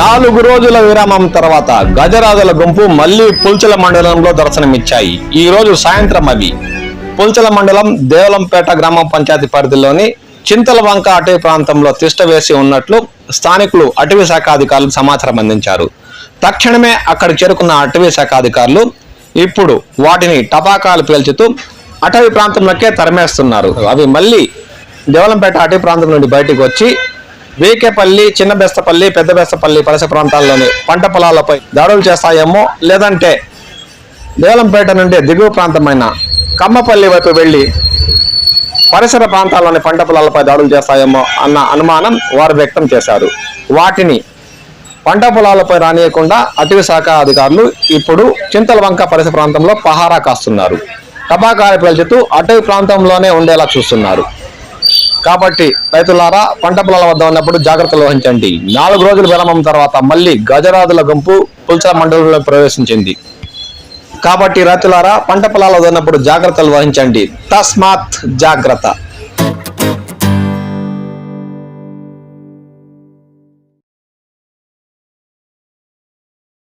నాలుగు రోజుల విరామం తర్వాత గజరాజుల గుంపు మళ్ళీ పుల్చల మండలంలో దర్శనమిచ్చాయి. ఈ రోజు సాయంత్రం అవి. పుల్చల మండలం దేవలంపేట గ్రామ పంచాయతీ పరిధిలోని చింతలవంక అటవీ ప్రాంతంలో తిష్ట వేసి ఉన్నట్లు స్థానికులు అటవీ శాఖ అధికారులకు సమాచారం అందించారు. తక్షణమే అక్కడ చేరుకున్న అటవీ శాఖ అధికారులు ఇప్పుడు వాటిని టపాకాలు పేల్చుతూ అటవీ ప్రాంతంలోకే తరిమేస్తున్నారు. అవి మళ్ళీ దేవలంపేట అటవీ ప్రాంతం నుండి బయటకు వచ్చి వేకేపల్లి చిన్న బెస్తపల్లి పెద్ద బెస్తపల్లి పరిసర ప్రాంతాల్లోని పంట పొలాలపై దాడులు చేస్తాయేమో లేదంటే దేవలంపేట నుండి దిగువ ప్రాంతమైన కమ్మపల్లి వైపు వెళ్ళి పరిసర ప్రాంతాల్లోని పంట పొలాలపై దాడులు చేస్తాయేమో అన్న అనుమానం వారు వ్యక్తం చేశారు. వాటిని పంట పొలాలపై రానియకుండా అటవీ శాఖ అధికారులు ఇప్పుడు చింతలవంక పరిసర ప్రాంతంలో పహారా కాస్తున్నారు. టపాకాయ పేల్చుతూ అటవీ ప్రాంతంలోనే ఉండేలా చూస్తున్నారు. కాబట్టి రైతులారా పంట పొలాల వద్ద ఉన్నప్పుడు జాగ్రత్తలు వహించండి. నాలుగు రోజుల విరామం తర్వాత మళ్ళీ గజరాజుల గుంపు పుల్చల మండలంలో ప్రవేశించింది. కాబట్టి రైతులారా పంట పొలాల వద్ద ఉన్నప్పుడు జాగ్రత్తలు వహించండి. తస్మాత్ జాగ్రత్త.